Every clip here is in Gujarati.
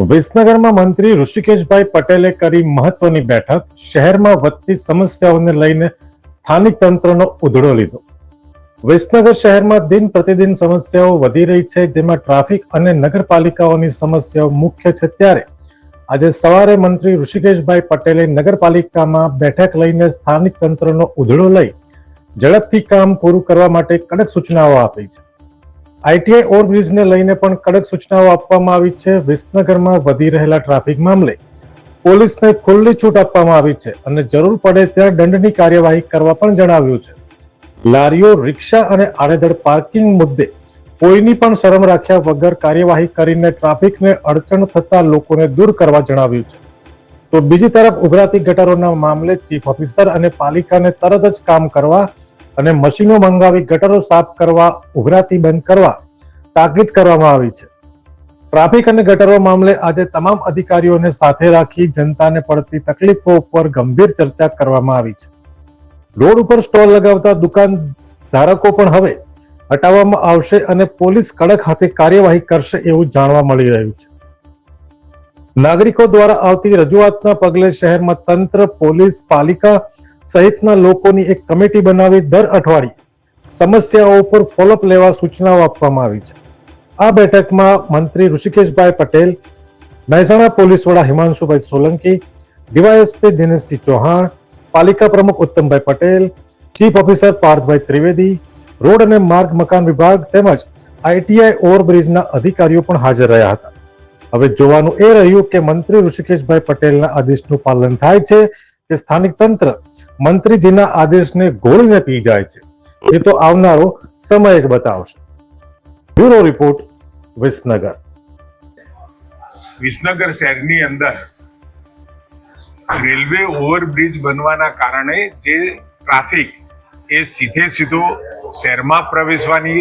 વિસનગરમાં મંત્રી ઋષિકેશભાઈ પટેલે કરી મહત્વની બેઠક. શહેરમાં વધતી સમસ્યાઓને લઈને સ્થાનિક તંત્રનો ઉધડો લીધો. વિસનગર શહેરમાં દિન પ્રતિદિન સમસ્યાઓ વધી રહી છે, જેમાં ટ્રાફિક અને નગરપાલિકાઓની સમસ્યાઓ મુખ્ય છે ત્યારે. આજે સવારે મંત્રી ઋષિકેશભાઈ પટેલે નગરપાલિકામાં બેઠક લઈને સ્થાનિક તંત્રનો ઉધડો લઈ ઝડપથી કામ પૂરું કરવા માટે કડક સૂચનાઓ આપી છે. આઈટીઆઈ ઓવરબ્રિજને લઈને પણ કડક સૂચનાઓ આપવામાં આવી છે. વિસનગરમાં વધી રહેલા ટ્રાફિક મામલે પોલીસને ખુલ્લી છૂટ આપવામાં આવી છે અને જરૂર પડે ત્યાં દંડની કાર્યવાહી કરવા પણ જણાવ્યું છે. લારીઓ, રિક્ષા અને આડેધડ પાર્કિંગ મુદ્દે કોઈની પણ શરમ રાખ્યા વગર કાર્યવાહી કરીને ટ્રાફિકને અડચણ થતા લોકોને દૂર કરવા જણાવ્યું છે. તો બીજી તરફ ઉભરાતી ગટરોના મામલે ચીફ ઓફિસર અને પાલિકાને તરત જ કામ કરવા અને મશીનો મંગાવી, ગટરો સાફ કરવા, ઉભરાતી બંધ કરવા તાકીદ કરવામાં આવી છે. ટ્રાફિક અને ગટરો મામલે આજે તમામ અધિકારીઓને સાથે રાખી જનતાને પડતી તકલીફો ઉપર ગંભીર ચર્ચા કરવામાં આવી છે. રોડ ઉપર સ્ટોલ લગાવતા દુકાન ધારકો પણ હવે હટાવવામાં આવશે અને પોલીસ કડક હાથે કાર્યવાહી કરશે એવું જાણવા મળી રહ્યું છે. નાગરિકો દ્વારા આવતી રજૂઆતના પગલે શહેરમાં તંત્ર, પોલીસ, પાલિકા સહિતના લોકોની એક કમિટી બનાવી દર અઠવાડિયે સમસ્યાઓ ઉપર ફોલોઅપ લેવા સૂચનાઓ આપવામાં આવી છે. આ બેઠકમાં મંત્રી ઋષિકેશભાઈ પટેલ, મહેસાણા પોલીસ વડા હિમાંશુભાઈ સોલંકી, ડીવાયએસપી દિનેશસિંહ ચૌહાણ, પાલિકા પ્રમુખ Uttambhai Patel, chief officer Parthbhai Trivedi, road અને માર્ગ મકાન વિભાગ તેમજ આઈટીઆઈ ઓવરબ્રિજના અધિકારીઓ પણ હાજર રહ્યા હતા. હવે જોવાનું એ રહ્યું કે મંત્રી ઋષિકેશભાઈ પટેલના આદેશનું પાલન થાય છે કે સ્થાનિક તંત્ર મંત્રીજીના આદેશને ગોળીને પી જાય છે. એ તો આવનારો સમય જ બતાવશે. Bureau report Visnagar. વિસનગર શહેરની અંદર રેલવે ઓવરબ્રિજ બનવાના કારણે જે ટ્રાફિક એ સીધે સીધો શહેરમાં પ્રવેશવાની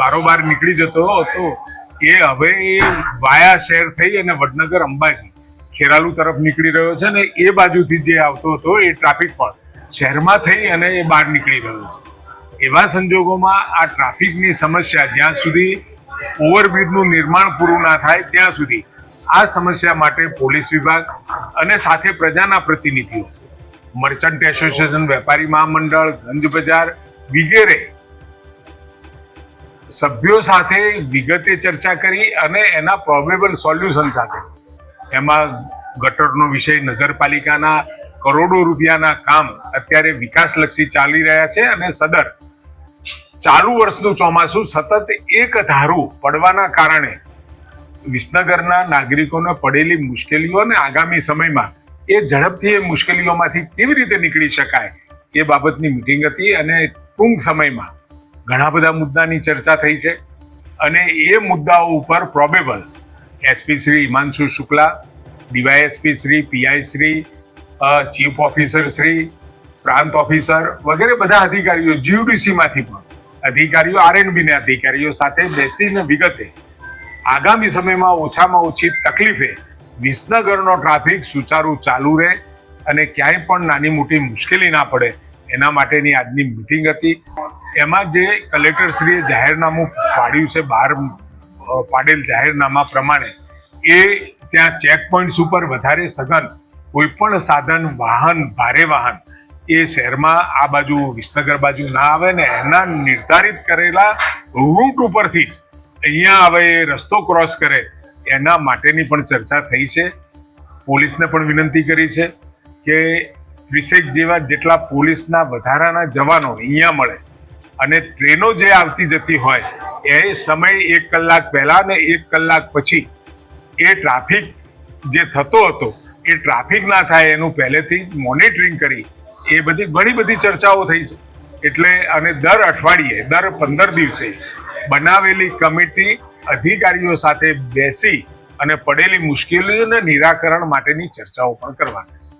બારોબાર નીકળી જતો હતો. એ હવે વાયા શહેર થઈ અને વડનગર અંબાજી. ખેરાલુ તરફ નીકળી રહ્યો છે ને એ બાજુથી જે આવતો હતો એ ટ્રાફિક પણ શહેરમાં થઈ અને એ બહાર નીકળી રહ્યો છે. એવા સંજોગોમાં આ ટ્રાફિકની સમસ્યા જ્યાં સુધી ઓવરબ્રિજનું નિર્માણ પૂરું ના થાય ત્યાં સુધી આ સમસ્યા માટે પોલીસ વિભાગ અને સાથે પ્રજાના પ્રતિનિધિઓ, મર્ચન્ટ એસોસિએશન વેપારી મહામંડળ, ગંજ બજાર વગેરે સભ્યો સાથે વિગતે ચર્ચા કરી અને એના પ્રોબેબલ સોલ્યુશન સાથે એમાં ગટરનો વિષય નગરપાલિકાના કરોડો રૂપિયાના કામ અત્યારે વિકાસલક્ષી ચાલી રહ્યા છે અને સદર ચાલુ વર્ષનું ચોમાસું સતત એક ધારું પડવાના કારણે વિસનગરના નાગરિકોને પડેલી મુશ્કેલીઓ અને આગામી સમયમાં એ ઝડપથી એ મુશ્કેલીઓમાંથી કેવી રીતે નીકળી શકાય એ બાબતની મિટિંગ હતી અને ટૂંક સમયમાં ઘણા બધા મુદ્દાની ચર્ચા થઈ છે અને એ મુદ્દાઓ ઉપર probable SP Shri Himanshu Shukla, DYSP Shri PI Shri chief officer Shri, પ્રાંત ઓફિસર વગેરે બધા અધિકારીઓ, જીયુડીસીમાંથી પણ અધિકારીઓ, આરએનબીના અધિકારીઓ સાથે બેસીને વિગતે આગામી સમયમાં ઓછામાં ઓછી તકલીફે વિસનગરનો ટ્રાફિક સુચારુ ચાલુ રહે અને ક્યાંય પણ નાની મોટી મુશ્કેલી ના પડે એના માટેની આજની મિટિંગ હતી. એમાં જે કલેક્ટરશ્રીએ જાહેરનામું પાડ્યું છે બહાર પાડેલ જાહેરનામા પ્રમાણે એ ત્યાં ચેક પોઈન્ટ્સ ઉપર વધારે સઘન કોઈ પણ સાધન, વાહન, ભારે વાહન, એ શહેરમાં આ બાજુ વિસનગર બાજુ ના આવે ને એના નિર્ધારિત કરેલા રૂટ ઉપરથી જ અહીંયા હવે એ રસ્તો ક્રોસ કરે, એના માટેની પણ ચર્ચા થઈ છે. પોલીસને પણ વિનંતી કરી છે કે ત્રીસેક જેવા જેટલા પોલીસના વધારાના જવાનો અહીંયા મળે અને ટ્રેનો જે આવતી જતી હોય, એ સમય એક કલાક પહેલા ને એક કલાક પછી એ ટ્રાફિક જે થતો હતો, એ ટ્રાફિક ના થાય એનું પહેલેથી જ મોનિટરિંગ કરી, એ બધી, ઘણી બધી ચર્ચાઓ થઈ છે. એટલે અને દર અઠવાડિયે, દર પંદર દિવસે બનાવેલી કમિટી અધિકારીઓ સાથે બેસી અને પડેલી મુશ્કેલીઓને નિરાકરણ માટેની ચર્ચાઓ પણ કરવાની છે.